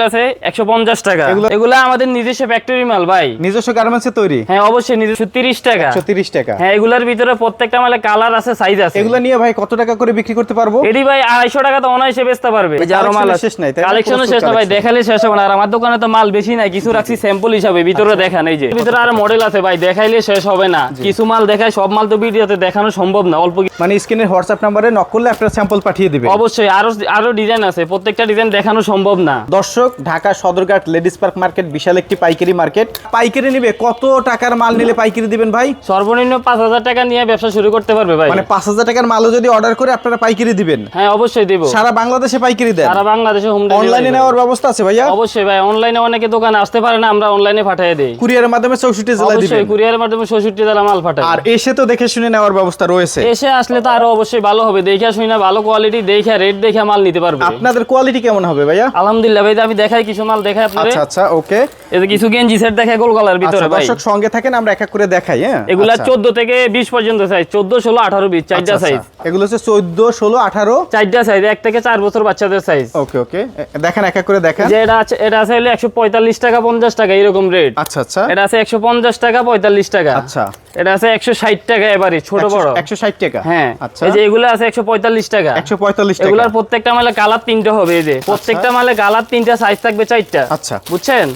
আছে একশো পঞ্চাশ টাকা। এগুলো- এগুলো আমাদের নিজস্ব ফ্যাক্টরি মাল ভাই। নিজস্ব গার্মেন্টসে তৈরি? হ্যাঁ অবশ্যই নিজস্ব তিরিশ টাকা। একশো তিরিশ টাকা। হ্যাঁ এগুলোর ভিতরে প্রত্যেকটা মালে কালার আছে সাইজ আছে। এগুলো নিয়ে ভাই কত টাকা করে বিক্রি করতে পারব? এটি ভাই আড়াইশো টাকা তো অনায়াসে বেচতে পারবে। এই যে মাল শেষ নাই, তাই না? কালেকশনের প্রচুর শেষ না ভাই দেখালে শেষ হবে না। আর আমার দোকানে তো মাল বেশি নাই কিছু রাখছি স্যাম্পল হিসাবে ভিতরে আচ্ছা। দেখান এই যে। ভিতরে আরও মডেল আছে ভাই দেখাইলে শেষ হবে না। কিছু মাল দেখায় সব মাল তো ভিডিওতে দেখানো সম্ভব না অল্প মানে স্ক্রিনের হোয়াটসঅ্যাপ নাম্বারে নক করলে আপনার স্যাম্পল পাঠিয়ে দিবে অবশ্যই আরও আরও ডিজাইন আছে প্রত্যেকটা ডিজাইন দেখানো সম্ভব না। দর্শক Dhaka Sadarghat ladies park market বিশাল একটি পাইকারি মার্কেট। পাইকারি নিবে কত টাকার মাল নিলে পাইকারি দিবেন ভাই? সর্বনিম্ন পাঁচ হাজার টাকা নিয়ে ব্যবসা শুরু করতে পারবে ভাই। মানে পাঁচ হাজার টাকার মালও যদি অর্ডার করে আপনারা পাইকারি দিবেন? হ্যাঁ অবশ্যই দেবো। সারা বাংলাদেশে পাইকারি দেন। সারা বাংলাদেশে হোম অনলাইনে নেওয়ার ব্যবস্থা আছে ভাইয়া? অবশ্যই ভাই অনলাইনে অনেকে দোকানে আসতে পারে না আমরা অনলাইনে পাঠিয়ে দেই। কুরিয়ারের মাধ্যমে চৌষট্টি জেলা দিবেন। অবশ্যই কুরিয়ারের মাধ্যমে ষষ্ঠী জেলা মাল পাঠাই। আর এসে তো দেখে শুনে নেওয়ার ব্যবস্থা রয়েছে। এসে আসলে তো আরও অবশ্যই ভালো হবে। দেখে শুনে না ভালো কোয়ালিটি দেখে রেট দেখে মাল নিতে পারবে। আপনাদের কোয়ালিটি কেমন হবে ভাইয়া? আলহামদুলিল্লাহ ভাই আমি দেখাই কিছু মাল দেখাই আপনাদের। আচ্ছা আচ্ছা ওকে। এই যে কিছু গেঞ্জি সেট দেখাই গোল গলার ভিতরে আচ্ছা ভাই। দর্শক সঙ্গে থাকেন আমরা এক এক করে দেখাই হ্যাঁ? এগুলা আচ্ছা। চোদ্দ থেকে বিশ পর্যন্ত সাইজ চোদ্দ ষোলো আঠারো বিশ আচ্ছা, চারটা আচ্ছা। সাইজ এগুলো হচ্ছে চোদ্দ ষোলো আঠারো? চারটা সাইজ এক থেকে চার বছর বাচ্চাদের সাইজ ওকে ওকে। দেখেন এক এক করে দেখেন। যে এটা আছে এটা আছে হলো একশো পঁয়তাল্লিশ টাকা পঞ্চাশ টাকা এরকম রেট আচ্ছা আচ্ছা। এটা আছে একশো পঞ্চাশ টাকা পঁয়তাল্লিশ টাকা। আচ্ছা। এটা আছে একশো ষাট টাকা এবারে ছোট বড়। একশো ষাট টাকা? হ্যাঁ। আচ্ছা। এই যে এগুলো আছে একশো পঁয়তাল্লিশ টাকা। একশো পঁয়তাল্লিশ টাকা। এগুলার প্রত্যেকটা মালে কালার তিনটা হবে এই যে। প্রত্যেকটা মালে কালার তিনটা সাইজ থাকবে চারটা। আচ্ছা। বুঝছেন?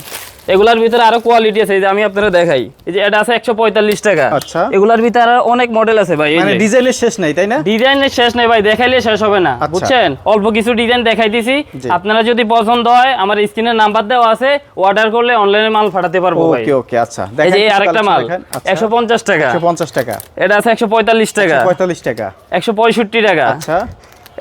এগুলার ভিতরে আরও কোয়ালিটি আছে যে আমি আপনারা দেখাই। এই যে এটা আছে একশো পঁয়তাল্লিশ টাকা। আচ্ছা। এগুলার ভিতরে অনেক মডেল আছে ভাই মানে ডিজাইনের শেষ নাই তাই না? ডিজাইনের শেষ নেই ভাই দেখাইলে শেষ হবে না আচ্ছা। বুঝছেন? অল্প কিছু ডিজাইন দেখাই দিছি আপনারা যদি পছন্দ হয় আমার স্ক্রিনের নাম্বার দেওয়া আছে অর্ডার করলে অনলাইনে মাল পাঠাতে পারব ভাই। ওকে ওকে আচ্ছা। এই যে এই আরেকটা মাল একশো পঞ্চাশ টাকা। একশো পঞ্চাশ টাকা। এটা আছে একশো পঁয়তাল্লিশ টাকা। পঁয়তাল্লিশ টাকা। একশো পঁয়ষট্টি টাকা। আচ্ছা।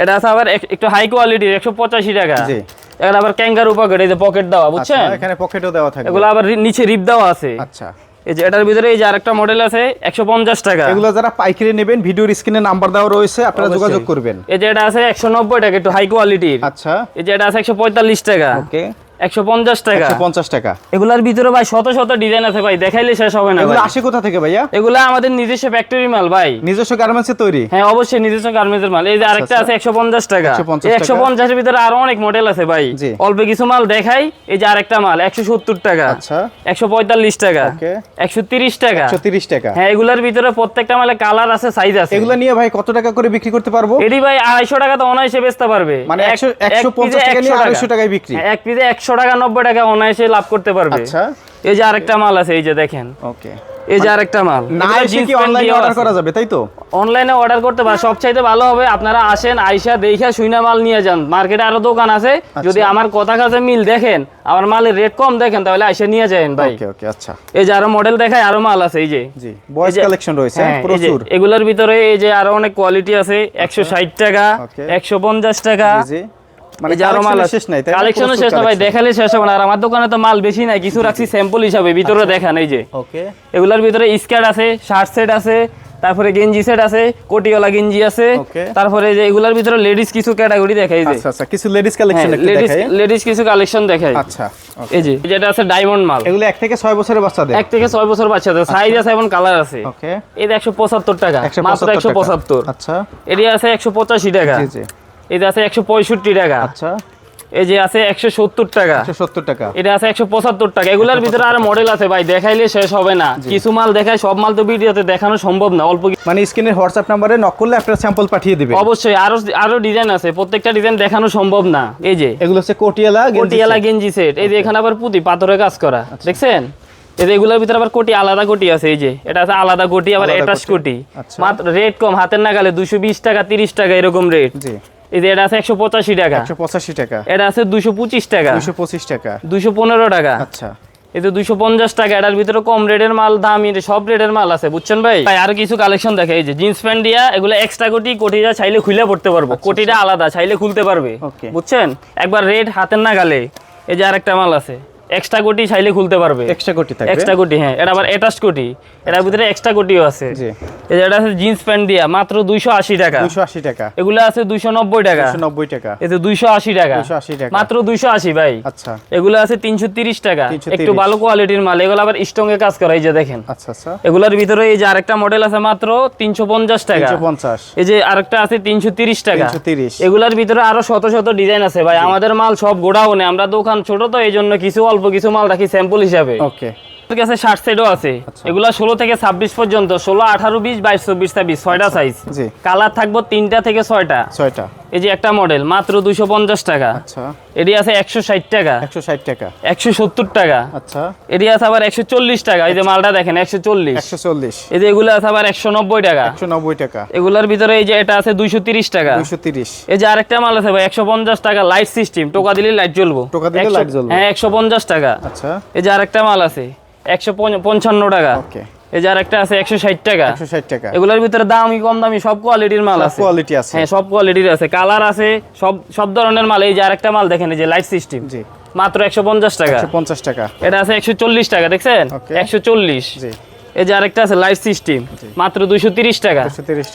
এটা আছে আবার একটু হাই কোয়ালিটির একশো পঁচাশি টাকা। জি। এটা আবার ক্যাঙ্গারু পকেট এই যে পকেট দেওয়া আচ্ছা বুঝছেন? এখানে পকেটও দেওয়া থাকে এগুলো আবার নিচে রিপ দেওয়া আছে। আচ্ছা। এই যে এটার ভিতরে এই যে আরেকটা মডেল আছে একশো পঞ্চাশ টাকা। এগুলো যারা পাইকারি নেবেন ভিডিওর স্ক্রিনে নাম্বার দেওয়া রয়েছে আপনারা যোগাযোগ করবেন। এই যে এটা আছে একশো নব্বই টাকা একটু হাই কোয়ালিটির আচ্ছা। এই যে এটা আছে একশো পঁয়তাল্লিশ টাকা। ওকে। একশো পঞ্চাশ টাকা। টাকা। এগুলার ভিতরে ভাই শত শত ডিজাইন আছে ভাই দেখাইলে শেষ হবে না এগুলো আসে কোথা থেকে ভাইয়া? এগুলা আমাদের নিজস্ব ফ্যাক্টরি মাল ভাই। নিজস্ব গার্মেন্টসে তৈরি? হ্যাঁ অবশ্যই নিজস্ব গার্মেন্টসের মাল। এই যে আরেকটা আচ্ছা। আছে পঞ্চাশ টাকা। 150 একশো ভিতরে আরও অনেক মডেল আছে ভাই। অল্প কিছু মাল দেখাই। এই যে আরেকটা মাল একশো সত্তর টাকা। আচ্ছা। টাকা। ওকে। হ্যাঁ এগুলার ভিতরে প্রত্যেকটা মালে কালার আছে সাইজ আছে। এগুলো নিয়ে ভাই কত টাকা করে বিক্রি করতে পারব? এটি ভাই আড়াইশো টাকা তো অনায়াসে বেচতে পারবে। মানে এক- একশো এক একশো পঞ্চাশ piece এ টাকা নিয়ে 100 আড়াইশো টাকায় বিক্রি। এক পিসে একশো টাকা নব্বই টাকা অনায়াসে লাভ করতে পারবে। আচ্ছা। এই যে আরেকটা মাল আছে এই যে দেখেন। ওকে। এই যে আরেকটা মাল। না এসে কি অনলাইনে অর্ডার করা যাবে তাই তো? অনলাইনে অর্ডার করতে পারে। সব চাইতে ভালো হবে আপনারা আসেন আইসা শুইনা মাল নিয়ে যান। মার্কেটে আরও দোকান আছে। আচ্ছা। যদি আমার কথা কাছে মিল দেখেন আমার মালের রেট কম দেখেন তাহলে আইসা নিয়ে যাবেন ভাই। ওকে ওকে আচ্ছা। এই যে আরও মডেল দেখায় আরও মাল আছে এই যে। জি বয়েজ কালেকশন রয়েছে হ্যাঁ, প্রচুর। এগুলোর ভিতরে এই যে আরও অনেক কোয়ালিটি আছে একশো ষাট টাকা Okay. একশো পঞ্চাশ টাকা। জি, জি। মানে। শেষ নাই না? শেষ না ভাই দেখালে শেষ হবে আর আমার দোকানে তো মাল বেশি নাই কিছু রাখছি স্যাম্পল হিসাবে ভিতরে আচ্ছা। দেখান এই যে। ওকে। এগুলোর ভিতরে স্কার্ট আছে শার্ট সেট আছে তারপরে গেঞ্জি সেট আছে কোটিওয়ালা গেঞ্জি আছে তারপরে যে এগুলোর ভিতরে লেডিস কিছু ক্যাটাগরি দেখাই যে। আচ্ছা আচ্ছা কিছু লেডিস কালেকশন লেডিস লেডিস কিছু কালেকশন দেখাই। আচ্ছা এই যে যেটা আছে ডায়মন্ড মাল। এগুলো এক থেকে ছয় বছরের বাচ্চাদের? এক থেকে ছয় বছর বাচ্চাদের সাইজ আছে এবং কালার আছে। ওকে। এটা একশো পঁচাত্তর টাকা একশো মাত্র একশো পঁচাত্তর। আচ্ছা। এটি আছে একশো পঁচাশি টাকা। জি জি। এটা আছে একশো পঁয়ষট্টি টাকা। আচ্ছা। এই যে আছে একশো সত্তর টাকা। সত্তর টাকা। এটা আছে একশো পঁচাত্তর টাকা। এগুলোর ভিতরে আরও মডেল আছে ভাই দেখাইলে শেষ হবে না। কিছু মাল দেখায় সব মাল তো ভিডিওতে দেখানো সম্ভব না অল্প মানে স্ক্রিনের হোয়াটসঅ্যাপ নাম্বারে নক করলে আপনার স্যাম্পল পাঠিয়ে দিবে। অবশ্যই আরও আরও ডিজাইন আছে প্রত্যেকটা ডিজাইন দেখানো সম্ভব না। এই যে। এগুলো হচ্ছে কোটিয়ালা কোটিয়ালা গেঞ্জি সেট এই যে এখানে আবার পুঁতি পাথরে কাজ করা। দেখছেন? এই যে এগুলোর ভিতরে আবার কোটি আলাদা কোটি আছে এই যে। এটা আছে আলাদা কোটি আবার অ্যাটাচ কোটি। আচ্ছা। মাত্র রেট কম হাতের নাগালে দুশো বিশ টাকা তিরিশ টাকা এরকম রেট জি। এই যে এটা আছে টাকা। টাকা। এটা আছে টাকা। টাকা। টাকা। আচ্ছা। এই যে দুশো পঞ্চাশ টাকা এটার ভিতরে কম রেটের মাল দাম সব রেটের মাল আছে বুঝছেন ভাই? ভাই আর কিছু কালেকশন দেখে এই যে জিন্স প্যান্ট দিয়া এগুলো এক্সট্রা কোটি কোটিটা চাইলে খুলে পড়তে পারব। কোটিটা আলাদা চাইলে খুলতে পারবে বুঝছেন? একবার রেট হাতের না গালে এই যে আরেকটা মাল আছে এক্সট্রা কোটি চাইলে খুলতে পারবে। এক্সট্রা কোটি থাকবে? এক্সট্রা কোটি হ্যাঁ এটা আবার অ্যাটাচ কোটি এটার ভিতরে এক্সট্রা কোটিও আছে। এটা আছে জিন্স প্যান্ট দিয়া মাত্র দুইশো আশি টাকা। দুশো আশি টাকা। এগুলো আছে দুইশো নব্বই টাকা। দুশো নব্বই টাকা। এতে টাকা। 280 টাকা। মাত্র দুইশো আশি ভাই। আচ্ছা। এগুলো আছে তিনশো তিরিশ টাকা। একটু ভালো কোয়ালিটির মাল। এগুলো আবার স্ট্রং এ কাজ করা এই যে দেখেন। আচ্ছা আচ্ছা। এগুলোর ভিতরে এই যে আরেকটা মডেল আছে মাত্র তিনশো পঞ্চাশ টাকা। তিনশো পঞ্চাশ। এই যে আরেকটা আছে তিনশো তিরিশ টাকা। তিনশো তিরিশ। এগুলার ভিতরে আরও শত শত ডিজাইন আছে ভাই। আমাদের মাল সব গোডাউনে। আমরা দোকান ছোট তো এই জন্য কিছু অল্প কিছু মাল রাখি স্যাম্পল হিসাবে। ওকে। কাছে শার্ট সেটও আছে। আচ্ছা। এগুলা ষোলো থেকে ছাব্বিশ পর্যন্ত ষোলো আঠারো বিশ বাইশ চব্বিশ ছাব্বিশ ছয়টা সাইজ কালার থাকব তিনটা থেকে ছয়টা। ছয়টা। এই যে একটা মডেল মাত্র পঞ্চাশ টাকা। আচ্ছা। এটি আছে একশো ষাট টাকা। একশো ষাট টাকা। একশো সত্তর টাকা। আচ্ছা। এটি আছে আবার একশো চল্লিশ টাকা। এই যে মালটা দেখেন একশো চল্লিশ। একশো চল্লিশ। এই যে এগুলো আছে আবার একশো নব্বই টাকা। একশো নব্বই টাকা। এগুলোর ভিতরে এই যে এটা আছে দুইশো তিরিশ টাকা। তিরিশ। এই যে আরেকটা মাল আছে ভাই একশো পঞ্চাশ টাকা লাইট সিস্টেম টোকা দিলে লাইট জ্বলবো। টোকা দিলে light জ্বলবে। হ্যাঁ একশো পঞ্চাশ টাকা। আচ্ছা। এই যে আরেকটা মাল আছে। একশো পঞ্চান্ন টাকা। এই আছে একশো ষাট টাকা। একশো ষাট টাকা। এগুলোর ভিতরে দামি কম দামি? সব কোয়ালিটির মাল আছে। কোয়ালিটি আছে। হ্যাঁ সব কোয়ালিটির আছে। কালার আছে সব সব ধরনের মাল। এই যে আরেকটা মাল দেখেন যে লাইট সিস্টেম জি। মাত্র একশো পঞ্চাশ টাকা। পঞ্চাশ টাকা। এটা আছে একশো চল্লিশ টাকা দেখছেন? একশো চল্লিশ। এই যে আরেকটা আছে লাইট সিস্টেম মাত্র দুইশো তিরিশ টাকা।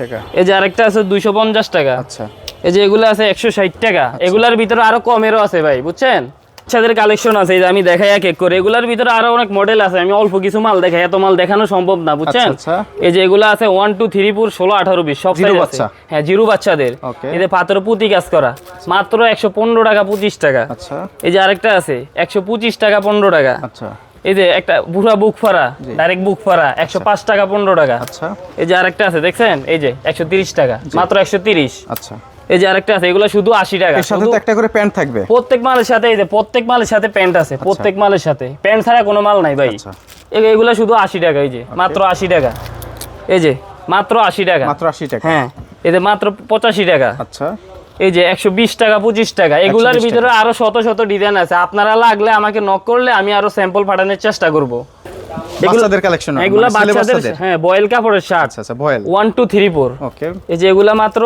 টাকা। এই যে আরেকটা আছে দুইশো পঞ্চাশ টাকা। আচ্ছা। এই যে এগুলো আছে একশো ষাট টাকা। এগুলার ভিতরে আরও কমেরও আছে ভাই বুঝছেন? বাচ্চাদের কালেকশন আছে আমি দেখাই এক এক করে। এগুলার ভিতরে আরও অনেক মডেল আছে আমি অল্প কিছু মাল দেখাই এত মাল দেখানো সম্ভব না বুঝছেন? আচ্ছা, এই যে এগুলো আছে ওয়ান টু থ্রি পুর ষোলো আঠারো বিশ সব জিরো আছে। হ্যাঁ জিরো বাচ্চাদের। যে পাথর পুঁতি কাজ করা মাত্র একশো পনেরো টাকা পঁচিশ টাকা। আচ্ছা। এই যে আরেকটা আছে একশো পঁচিশ টাকা পনেরো টাকা। আচ্ছা। এই যে একটা বুড়া বুক ফাড়া ডাইরেক্ট বুক ফাড়া একশো পাঁচ টাকা পনেরো টাকা। আচ্ছা। এই যে আরেকটা আছে দেখছেন? এই যে একশো তিরিশ টাকা মাত্র একশো তিরিশ। আচ্ছা। এই যে আরেকটা আছে এগুলো শুধু আশি টাকা। এর সাথে শুধু তো একটা করে প্যান্ট থাকবে। প্রত্যেক মালের সাথে এই যে প্রত্যেক মালের সাথে প্যান্ট আছে প্রত্যেক মালের সাথে। প্যান্ট ছাড়া কোনো মাল নাই ভাই। আচ্ছা। এগুলো শুধু আশি টাকা এই যে মাত্র আশি টাকা। এই যে মাত্র আশি টাকা। মাত্র আশি টাকা। হ্যাঁ এই যে মাত্র পঁচাশি টাকা। আচ্ছা। এই যে একশো বিশ টাকা পঁচিশ টাকা এগুলার ভিতরে আরও শত শত ডিজাইন আছে। আপনারা লাগলে আমাকে নক করলে আমি আরও স্যাম্পল পাঠানোর চেষ্টা করব। বাচ্চাদের কালেকশন এগুলা বাচ্চাদের হ্যাঁ বয়েল কাপড়ের শার্ট আচ্ছা আচ্ছা voile one two three four okay এই যে এগুলা মাত্র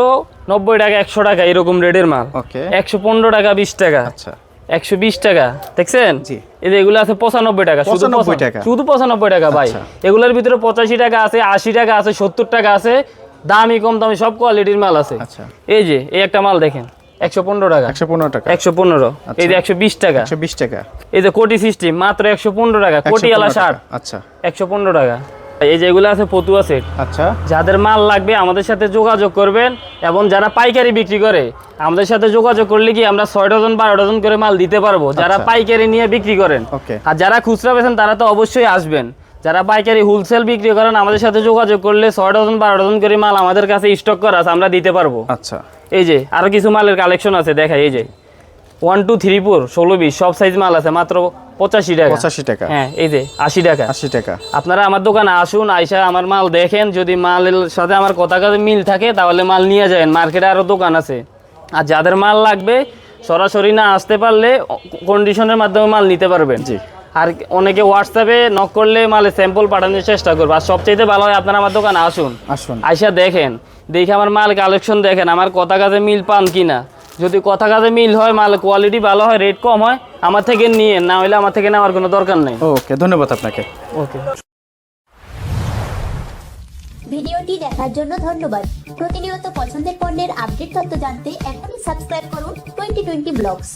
নব্বই টাকা একশো টাকা এরকম রেটের মাল। ওকে একশো পনেরো টাকা বিশ টাকা। আচ্ছা। একশো বিশ টাকা। দেখছেন? জি। এই যে এগুলো আছে পঁচানব্বই টাকা শুধু 95 টাকা। শুধু পঁচানব্বই টাকা ভাই। আচ্ছা। এগুলোর ভিতরে পঁচাশি টাকা আছে আশি টাকা আছে সত্তর টাকা আছে দামি কম দামি সব কোয়ালিটির মাল আছে। আচ্ছা। এই যে এই একটা মাল দেখেন। একশো পনেরো টাকা। একশো পনেরো টাকা। একশো পনেরো। এই যে একশো বিশ টাকা। একশো বিশ টাকা। এই যে কোটি সিস্টেম মাত্র একশো পনেরো টাকা। 115 কোটিওয়ালা শার্ট আচ্ছা। একশো পনেরো টাকা। এই যেগুলো আছে পতুয়া সেট। আচ্ছা। যাদের মাল লাগবে আমাদের সাথে যোগাযোগ করবেন এবং যারা পাইকারি বিক্রি করে আমাদের সাথে যোগাযোগ করলে কি আমরা ছয় ডজন বারো ডজন করে মাল দিতে পারব? যারা আচ্ছা। পাইকারি নিয়ে বিক্রি করেন। আর যারা খুচরা বেছেন তারা তো অবশ্যই আসবেন। যারা পাইকারি হোলসেল বিক্রি করেন আমাদের সাথে যোগাযোগ করলে ছয় ডজন বারো ডজন করে মাল আমাদের কাছে স্টক করা আছে আমরা দিতে পারব। আচ্ছা। এই যে আরও কিছু মালের কালেকশন আছে দেখাই এই যে। ওয়ান টু থ্রি ফোর ষোলো বিশ সব সাইজ মাল আছে মাত্র পঁচাশি টাকা। পঁচাশি টাকা। হ্যাঁ এই যে আশি টাকা। আশি টাকা। আপনারা আমার দোকানে আসুন আইসা আমার মাল দেখেন যদি মালের সাথে আমার কথা কাজে মিল থাকে তাহলে মাল নিয়ে যাবেন। মার্কেটে আরও দোকান আছে। আর যাদের মাল লাগবে সরাসরি না আসতে পারলে কন্ডিশনের মাধ্যমে মাল নিতে পারবেন। জি। আর অনেকে হোয়াটসঅ্যাপে নক করলে মালে স্যাম্পল পাঠানোর চেষ্টা করব। আর সবচাইতে ভালো হয় আপনারা আমার দোকানে আসুন। আসুন। আইসা দেখেন দেখে আমার মাল কালেকশন দেখেন আমার কথা কাজে মিল পান কিনা। যদি কথা কাজে মিল হয় মাল কোয়ালিটি ভালো হয় রেট কম হয় আমার থেকে নিয়ে না হলে আমার থেকে নেওয়ার কোনো দরকার নেই। ওকে ধন্যবাদ আপনাকে। ওকে ভিডিওটি দেখার জন্য ধন্যবাদ। প্রতিনিয়ত পছন্দের পণ্যের আপডেট তথ্য জানতে এখনই সাবস্ক্রাইব করুন টোয়েন্টি টোয়েন্টি ব্লগস